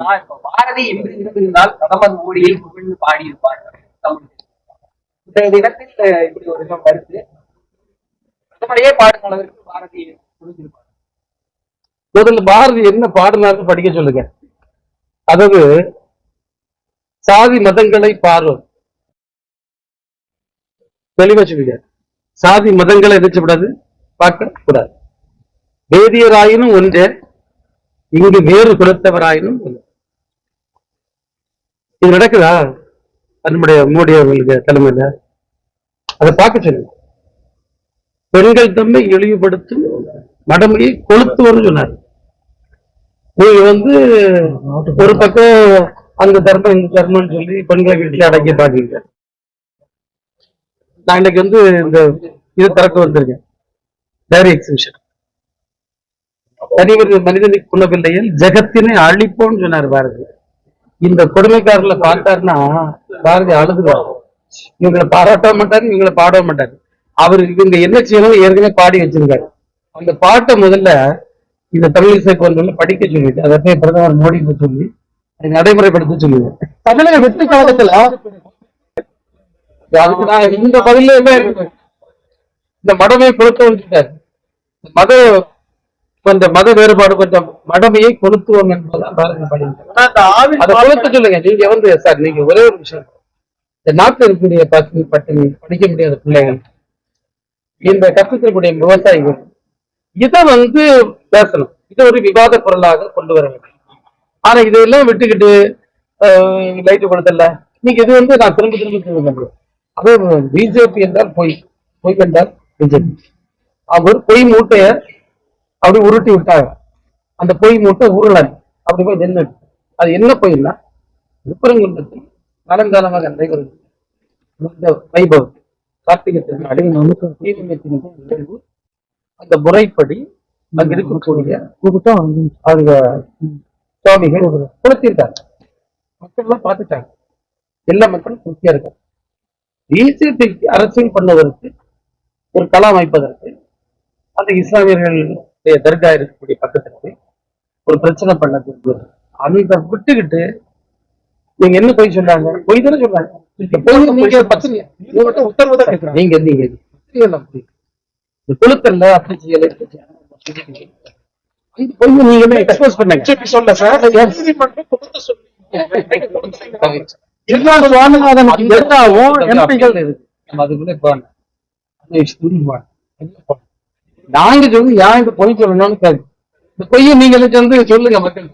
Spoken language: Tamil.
நான் இப்ப பாரதி என்று இருந்திருந்தால் பிரதமர் மோடியை புகழ்ந்து பாடியிருப்பார் தமிழ் இந்த தினத்தில் இப்படி ஒரு விஷயம் கருத்து பிரதமரையே பாடும் அளவிற்கு பாரதி புரிஞ்சிருப்பார் முதல்ல பாரதி என்ன பாடினார்னு படிக்க சொல்லுங்க. அதாவது சாதி மதங்களை பார்வோம் தெளிவா சொல்லுங்க. சாதி மதங்களை எதிர்க்கப்படாது பார்க்க கூடாது வேதியராயினும் ஒன்றே இங்கு வேறு குலத்தவராயினும் ஒன்று. இது நடக்குதா? நம்முடைய மோடி அவர்களுக்கு தலைமையில? அதை பார்க்க சொல்லுங்க. பெண்கள் தம்மை இழிவுபடுத்தும் மடமையை கொளுத்துவர்னு சொன்னார். நீங்க வந்து ஒரு பக்கம் அந்த தர்மம் இந்த தர்மம்னு சொல்லி பெண்களை வீட்டுல அடக்கி பாக்குறீங்க நான் இன்னைக்கு வந்து இந்த இது திறக்க வந்திருக்கேன். டைரி எக்ஸிபிஷன் தனிவர் மனிதனுக்கு குணவில்லையில் ஜெகத்தினை அழிப்போம்னு சொன்னார் பாரதி. இந்த கொடுமைக்காரர்ல பார்த்தாருன்னா பாரதி அழுதுவார் இவங்களை பாராட்ட மாட்டாரு இவங்களை பாட மாட்டாரு. அவர் இவங்க என்ன செய்யணும் ஏற்கனவே பாடி வச்சிருக்காரு. அந்த பாட்டை முதல்ல இந்த தமிழிசைக்கு வந்து படிக்க சொல்லிட்டு அதை போய் பிரதமர் மோடி சொல்லி அதை நடைமுறைப்படுத்த சொல்லுங்க தமிழக வெற்றி கழகத்துல அதுக்கு நான் இந்த பதில இந்த மடமே கொளுத்து வந்துட்டார் மத இந்த மத வேறுபாடு கொஞ்சம் மடமையை கொளுத்துவோம் என்பதுதான் அதை கொளுத்த சொல்லுங்க. நீங்க வந்து சார் நீங்க ஒரே ஒரு விஷயம். இந்த நாட்டில் இருக்கக்கூடிய பசுமை பட்டினி படிக்க முடியாத பிள்ளைகள் இந்த கஷ்டத்திற்குரிய விவசாயிகள் இதை வந்து பேசணும். இதை ஒரு விவாத பொருளாக கொண்டு வர வேண்டும். ஆனா இதெல்லாம் விட்டுக்கிட்டு லைட்டு கொடுத்தல நீங்க இது வந்து நான் திரும்ப திரும்ப திரும்ப அது பிஜேபி என்றால் பொய். பொய் என்றால் பிஜேபி. அவர் பொய் மூட்டைய அப்படி உருட்டி விட்டாங்க. அந்த பொய் மூட்டை உருளன் அப்படி போய் நின்று அது என்ன பொய்னா விருப்பரங்குன்றத்தில் காலங்காலமாக நடைபெறும் இந்த வைபவம். கார்த்திகை தீபமேற்றின் நிகழ்வு அந்த முறைப்படி அங்க இருக்கக்கூடிய அவங்க சுவாமிகள் கொடுத்திருக்காங்க மக்கள் எல்லாம் பார்த்துட்டாங்க. எல்லா மக்களும் திருப்தியா இருக்காங்க. பிஜேபி அரசியல் பண்ணுவதற்கு ஒரு களம் அமைப்பதற்கு அந்த இஸ்லாமியர்களுடைய தர்கா இருக்கக்கூடிய பக்கத்துல ஒரு பிரச்சனை பண்ண அந்த விட்டுக்கிட்டு நீங்க என்ன போய் சொன்னாங்க? பொய் தானே பொய் நீங்க நீங்க குழுக்கள்ல அப்படி செய்யலை எல்லா சுவாமிநாதனுக்கு எதிராகவும் எம்பிகள். நம்ம அதுக்குள்ள போன நாங்க சொல்லி இந்த பொய் சொல்லணும்னு கேள்வி இந்த பொய்யை நீங்க வந்து சொல்லுங்க மக்கள்.